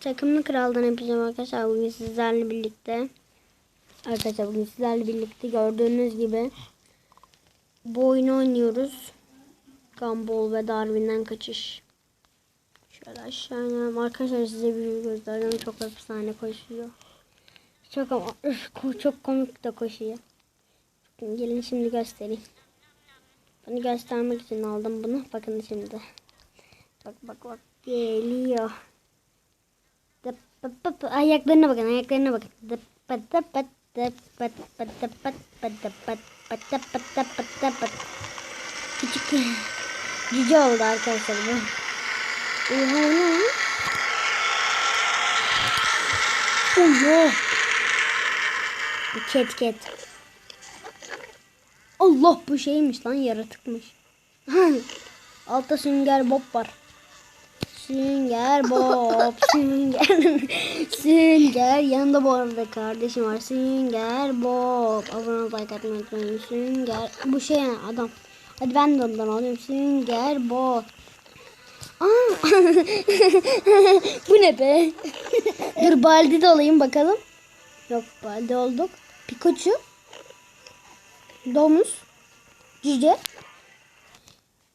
Takımlı kraldan yapacağım arkadaşlar bugün sizlerle birlikte. Arkadaşlar bugün sizlerle birlikte gördüğünüz gibi bu oyunu oynuyoruz. Gumball ve Darwin'den kaçış. Şöyle aşağı inelim. Arkadaşlar size bir video göstereceğim. Çok efsane koşuyor. Çok ama çok komik de koşuyor. Gelin şimdi göstereyim. Bunu göstermek için aldım bunu. Bakın şimdi. Bak bak bak geliyor. Pıp pıp. Ayaklarına bakın ayaklarına bakın. Dıp pıt dıp pıt dıp pıt pıt dıp pıt pıt dıp pıt pıt dıp pıt dıp pıt dıp pıt. Küçük cüce oldu arkadaşlar bu. Allah. Ket ket. Allah bu şeymiş lan yaratıkmış. Altta sünger bob var. Sünger Bob, Sünger, Sünger. Yanında bu arada kardeşim var. Sünger Bob. Abone ol, like atmayı unutmayın. Sünger. Bu şey yani adam. Hadi ben de ondan alayım. Sünger Bob. Aa. bu ne be? Dur baldi de alayım bakalım. Yok baldi olduk. Pikachu. Domuz. Cüce.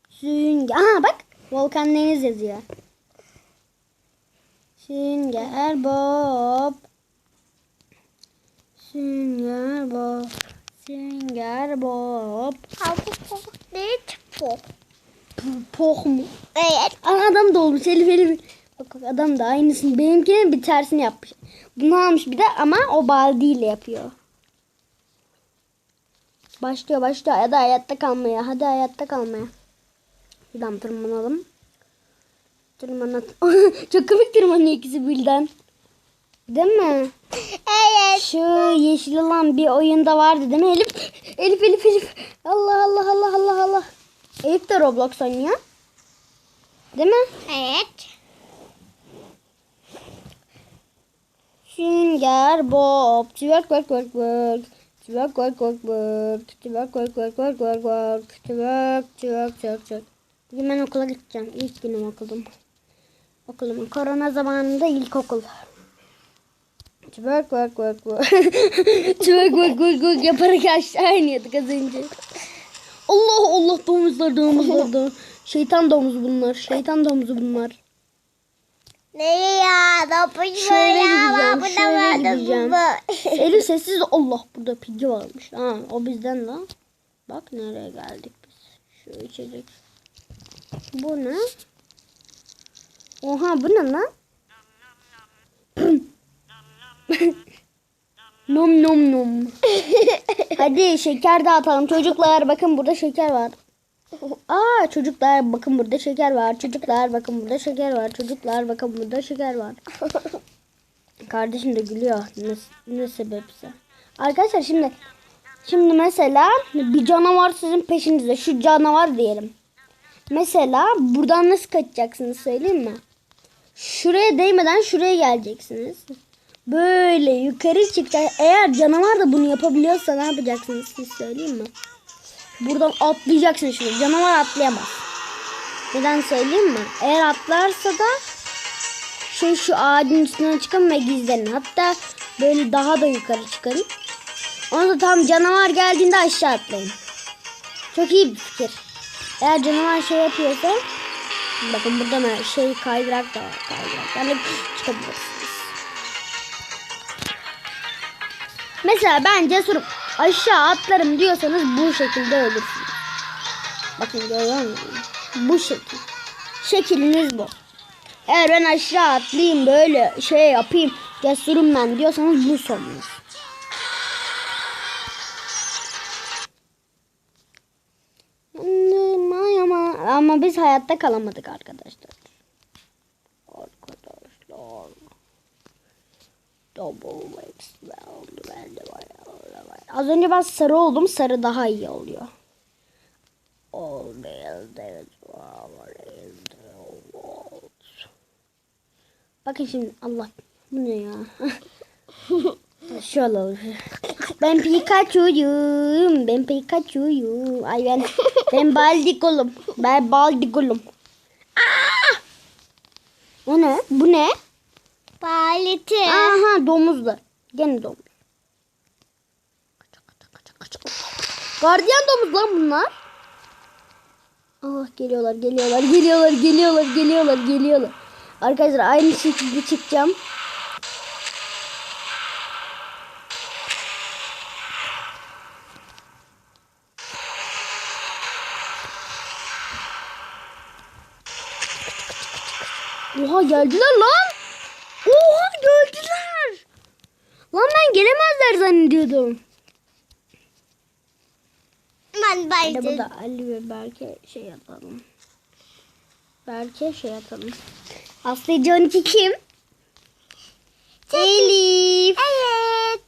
Sünger. Aha bak. Volkan Deniz yazıyor. Sünger Bob. Sünger Bob. Sünger Bob. Ne çok? Poh mu? Evet. Aa, adam da olmuş Elif Elif. Bak bak adam da aynısını benimkinin bir tersini yapmış. Bunu almış bir de ama o baldiyle yapıyor. Başlıyor başlıyor. Hadi hayatta kalmaya. Hadi hayatta kalmaya. Buradan tırmanalım. Tırmanat. Çok komik tırmanıyor ikisi birden. Değil mi? Evet. Şu yeşil olan bir oyunda vardı değil mi Elif? Elif Elif Elif. Allah Allah Allah Allah Allah. Elif de Roblox oynuyor. Değil mi? Evet. Sünger Bob. Twerk work work work. Twerk work work work. Twerk work work work work work. Twerk twerk twerk twerk. Bugün ben okula gideceğim. İlk günüm okulum. Okulum. Korona zamanında ilkokul. Twerk work work work. Twerk work work work yaparak aşağı iniyorduk az önce. Allah Allah domuzlar domuzlar domuz. Şeytan domuz bunlar. Şeytan domuzu bunlar. Ne ya? Yapayım Şöyle ya? gideceğim, Bu da şöyle vardı, gideceğim. Elif sessiz. Allah burada pigi varmış. Ha, o bizden lan. Bak nereye geldik biz. Şu içecek. Bu ne? Oha bu ne lan? nom nom nom. Hadi şeker dağıtalım. Çocuklar bakın burada şeker var. Aa çocuklar bakın burada şeker var. Çocuklar bakın burada şeker var. Çocuklar bakın burada şeker var. Kardeşim de gülüyor. Ne, ne sebepse. Arkadaşlar şimdi şimdi mesela bir canavar sizin peşinizde. Şu canavar diyelim. Mesela buradan nasıl kaçacaksınız söyleyeyim mi? Şuraya değmeden şuraya geleceksiniz. Böyle yukarı çıkacak. Eğer canavar da bunu yapabiliyorsa ne yapacaksınız siz söyleyeyim mi? Buradan atlayacaksınız şimdi. Canavar atlayamaz. Neden söyleyeyim mi? Eğer atlarsa da şey şu ağacın üstüne çıkın ve gizlenin. Hatta böyle daha da yukarı çıkın. Onu da tam canavar geldiğinde aşağı atlayın. Çok iyi bir fikir. Eğer canavar şey yapıyorsa bakın burada mı şey kaydırak da var. Kaydırak. Yani çıkabilirsiniz. Mesela ben cesurum aşağı atlarım diyorsanız bu şekilde ölürsünüz. Bakın görüyor musunuz? Bu şekil. Şekliniz bu. Eğer ben aşağı atlayayım böyle şey yapayım cesurum ben diyorsanız bu sonunuz. Ama, biz hayatta kalamadık arkadaşlar. Arkadaşlar. Double. Az önce ben sarı oldum. Sarı daha iyi oluyor. All Bakın şimdi Allah bu ne ya? Şöyle olur. Ben Pikachu'yum. Ben Pikachu'yum. Ay ben ben baldikolum. Ben baldikolum. Aa! O ne? Bu ne? Paleti. Aha domuzlar. Gene domuz. Gardiyan domuz lan bunlar. Allah geliyorlar geliyorlar geliyorlar geliyorlar geliyorlar geliyorlar. Arkadaşlar aynı şekilde çıkacağım. Oha geldiler lan. Oha geldiler. Lan ben gelemezler zannediyordum. Ben de baydım. burada Ali ve Berke şey yapalım. Berke şey yapalım. Aslı Can kim? Elif. Evet.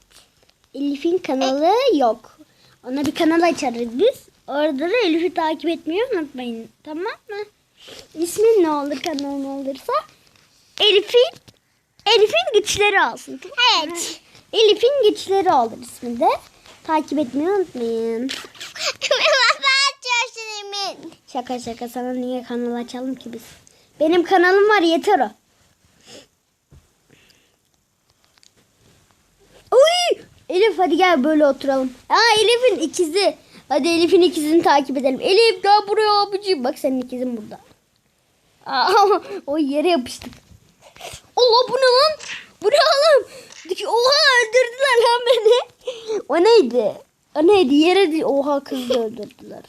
Elif'in kanalı yok. Ona bir kanal açarız biz. Orada da Elif'i takip etmeyi unutmayın. Tamam mı? İsmin ne olur kanalın olursa Elif'in Elif'in güçleri olsun. Evet. Elif'in güçleri olur ismi de. Takip etmeyi unutmayın. Şaka şaka sana niye kanal açalım ki biz? Benim kanalım var yeter o. Uy! Elif hadi gel böyle oturalım. Aa Elif'in ikizi. Hadi Elif'in ikizini takip edelim. Elif gel buraya abicim. Bak senin ikizin burada. O yere yapıştık. Allah bu ne lan? Bu ne oğlum? Oha öldürdüler lan beni. O neydi? O neydi? Yere di- Oha kızı öldürdüler.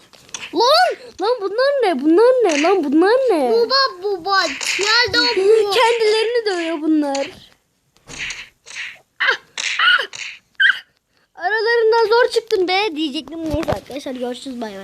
Lan! Lan bunlar ne? Bunlar ne? Lan bunlar ne? Baba baba. Nerede o bu? Kendilerini dövüyor bunlar. Aralarından zor çıktım be diyecektim. Neyse arkadaşlar görüşürüz bay bay.